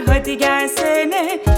hadi gelsene